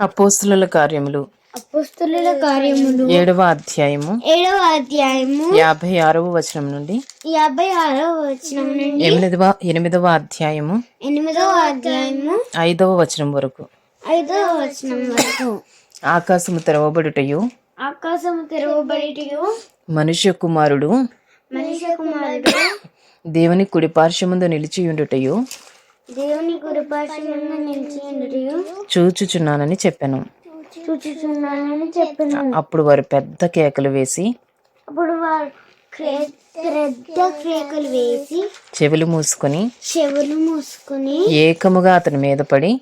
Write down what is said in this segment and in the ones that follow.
అపోస్తుల కార్యములు. అపుస్తుల కార్యములు. ఏడవ అధ్యాయము. ఏడవ అధ్యాయము. యాభై ఆరవ వచనం నుండి. యాభై ఆరవ వచనం నుండి. ఎనిమిదవ ఎనిమిదవ అధ్యాయము. ఎనిమిదవ అధ్యాయము. ఐదవ వచనం వరకు. ఐదవ వచనం వరకు. ఆకాశము తెరవబడుటయు. ఆకాశము తెరవబడిటయు. మనుష్య కుమారుడు. మనిషి కుమారుడు. దేవుని కుడి పార్శ్వముందు నిలిచియుండుటయు. దేవుని చూచుచున్నానని చెప్పాను. చూచుచున్నానని చెప్పిన. అప్పుడు వారు పెద్ద కేకలు వేసి అప్పుడు వారు పెద్ద కేకలు వేసి చెవులు మూసుకొని చెవులు మూసుకుని ఏకముగా అతని మీద పడి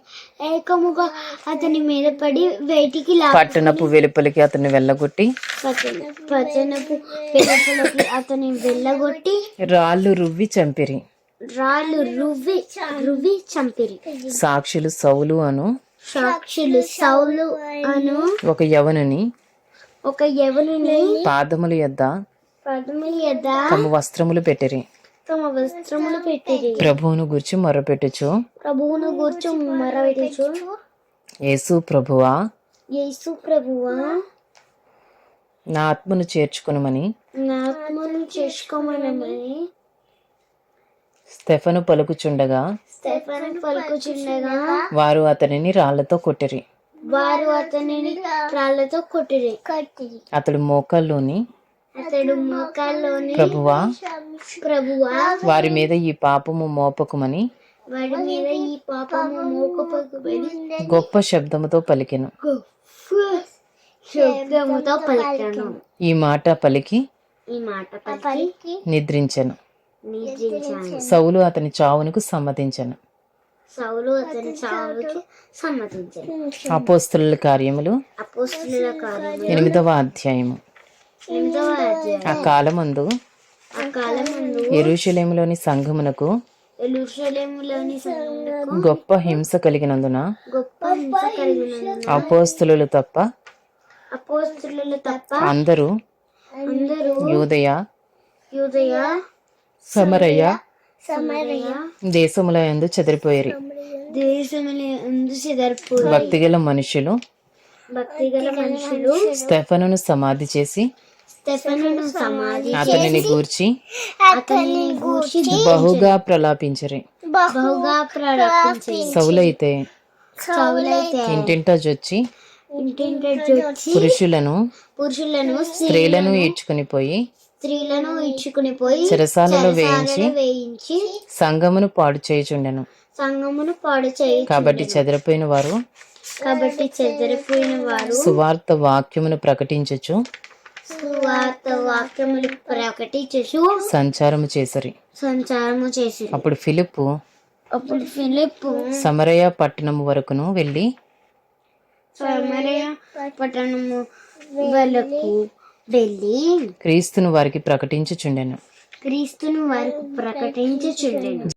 ఏకముగా అతని మీద పడి వేటికి పట్టణపు వెలుపలికి అతన్ని వెళ్ళగొట్టి పచ్చనపు వెలుపలకి అతని వెళ్ళగొట్టి రాళ్ళు రువ్వి చంపిరి. రాళ్ళు రువ్వి రువ్వి చంపిరి. సాక్షులు సౌలు అను. సాక్షులు సౌలు అను. ఒక యవనుని. ఒక యవనుని. పాదముల యొద్ద పదముల యొద్ద తమ వస్త్రములు పెట్టిరి. తమ వస్త్రములు పెట్టిరి. ప్రభువును గురించి మొరపెట్టుచు. ప్రభువును గూర్చి మరవెట్టుచు యేసు ప్రభువా. యేసు ప్రభువా. నా ఆత్మను చేర్చుకునమని. నా ఆత్మను చేసుకోమనమని స్టెఫను పలుకుచుండగా స్టెఫన్ పలుకుచుండగా వారు అతనిని రాళ్ళతో కొట్టిరి. వారు అతనిని రాళ్ళతో కొట్టిరి. కట్టిరి. అతడు మోకాల్లోని అతడు మోకాల్లోని ప్రభువా ప్రభువా వారి మీద ఈ పాపము మోపకుమని వాడి మీద ఈ పాపము మోకపకుబడి గొప్ప శబ్దముతో పలికెను. శబ్దముతో పలికాను. ఈ మాట పలికి ఈ మాట పలికి నిద్రించాను. సౌలు అతని చావునకు సమ్మతించెను. సౌలు అతని చావుకి అపోస్తుల కార్యములు అపోస్తుల కార్యము ఎనిమిదవ అధ్యాయము. ఎనిమిదవ అధ్యాయం. ఆ కాలమందు ఆ కాలమందు ఎరుషలేములోని సంఘమునకు గొప్ప హింస కలిగినందున గొప్ప హింస కలిగిన అపోస్తులు తప్ప అపోస్తులు తప్ప అందరూ అందరూ యూదయ యూదయ సమరయ సమరయ దేశముల యందు చెదిరిపోయేరి. భక్తిగల మనుషులు. భక్తిగల మనుషులు. స్టెఫనును సమాధి చేసి. స్టెఫనును సమాధి అతనిని గూర్చి. అతనిని గూర్చి. బహుగా ప్రలాపించరి. బహుగా సౌలైతే. సౌలైతే. ఇంటింట జొచ్చి. ఇంటింటి వచ్చి పురుషులను. పురుషులను స్త్రీలను ఈడ్చుకుని పోయి. స్త్రీలను ఇచ్చుకుని పోయి చెరసాలలో వేయించి సంఘమును పాడు చేయుచుండెను. సంగమును పాడు చేయి కాబట్టి చెదిరిపోయిన వారు కాబట్టి చెదరిపోయిన వారు సువార్త వాక్యమును ప్రకటించుచు సువార్త వాక్యములు ప్రకటించు సంచారము చేసరి. సంచారము చేసి అప్పుడు ఫిలిప్పు అప్పుడు ఫిలిప్ సమరయ పట్టణము వరకును వెళ్ళి సమరయ పట్టణము వాళ్ళకు వెళ్ళి క్రీస్తును వారికి ప్రకటించుచుండెను. క్రీస్తును వారికి ప్రకటించుచుండెను.